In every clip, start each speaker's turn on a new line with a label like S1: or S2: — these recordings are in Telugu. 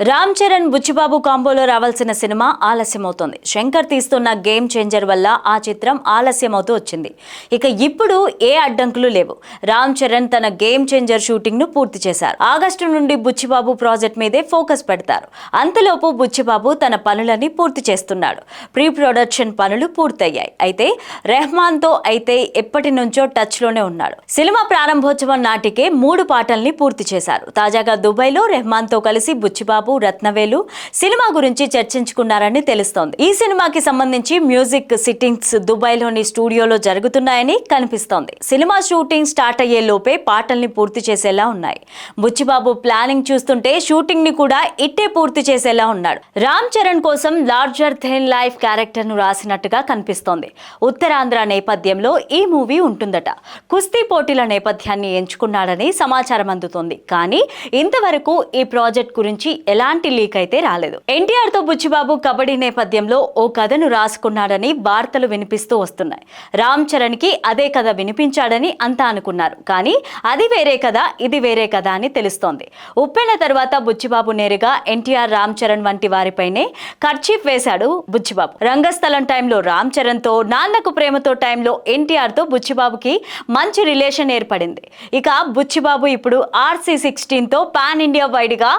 S1: రామ్ చరణ్ బుచ్చిబాబు కాంబోలో రావాల్సిన సినిమా ఆలస్యమవుతోంది. శంకర్ తీస్తున్న గేమ్ చేంజర్ వల్ల ఆ చిత్రం ఆలస్యమవుతూ వచ్చింది. ఇక ఇప్పుడు ఏ అడ్డంకులు లేవు. రామ్ చరణ్ తన గేమ్ చేంజర్ షూటింగ్ను పూర్తి చేశారు. ఆగస్టు నుండి బుచ్చిబాబు ప్రాజెక్ట్ మీదే ఫోకస్ పెడతారు. అంతలోపు బుచ్చిబాబు తన పనులని పూర్తి చేస్తున్నాడు. ప్రీ ప్రొడక్షన్ పనులు పూర్తయ్యాయి. అయితే రెహమాన్తో అయితే ఎప్పటి నుంచో టచ్లోనే ఉన్నాడు. సినిమా ప్రారంభోత్సవం నాటికే మూడు పాటల్ని పూర్తి చేశారు. తాజాగా దుబాయ్లో రెహమాన్తో కలిసి బుచ్చిబాబు రత్నవేలు సినిమా గురించి చర్చించుకున్నారని తెలుస్తోంది. ఈ సినిమాకి సంబంధించి మ్యూజిక్ సిట్టింగ్స్ దుబాయ్లోని స్టూడియోలో జరుగుతున్నాయని కనిపిస్తోంది. సినిమా షూటింగ్ స్టార్ట్ అయ్యే లోపే పాటల్ని పూర్తి చేసేలా ఉన్నాయి. బుచ్చిబాబు ప్లానింగ్ చూస్తుంటే షూటింగ్ని కూడా ఇట్టే పూర్తి చేసేలా ఉన్నాడు. రామ్ చరణ్ కోసం లార్జర్ థెన్ లైఫ్ క్యారెక్టర్ను రాసినట్టుగా కనిపిస్తోంది. ఉత్తరాంధ్ర నేపథ్యంలో ఈ మూవీ ఉంటుందట. కుస్తీ పోటీల నేపథ్యాన్ని ఎంచుకున్నాడని సమాచారం అందుతోంది. కానీ ఇంతవరకు ఈ ప్రాజెక్ట్ గురించి ఎలాంటి లీక్ అయితే రాలేదు. ఎన్టీఆర్తో బుచ్చిబాబు కబడ్డీ నేపథ్యంలో ఓ కథను రాసుకున్నాడని వార్తలు వినిపిస్తూ వస్తున్నాయి. రామ్ చరణ్కి అదే కథ వినిపించాడని అంతా అనుకున్నారు. కానీ అది వేరే కథ ఇది వేరే కథ అని తెలుస్తోంది. ఉప్పెన తర్వాత బుచ్చిబాబు నేరుగా ఎన్టీఆర్ రామ్ చరణ్ వంటి వారిపైనే కర్చీఫ్ వేశాడు బుచ్చిబాబు. రంగస్థలం టైంలో రామ్ చరణ్తో నాన్నకు ప్రేమతో టైంలో ఎన్టీఆర్తో బుచ్చిబాబుకి మంచి రిలేషన్ ఏర్పడింది. ఇక బుచ్చిబాబు ఇప్పుడు ఆర్సీ సిక్స్టీన్తో పాన్ ఇండియా వైడ్గా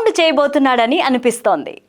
S1: సౌండ్ చేయబోతున్నాడని అనిపిస్తోంది.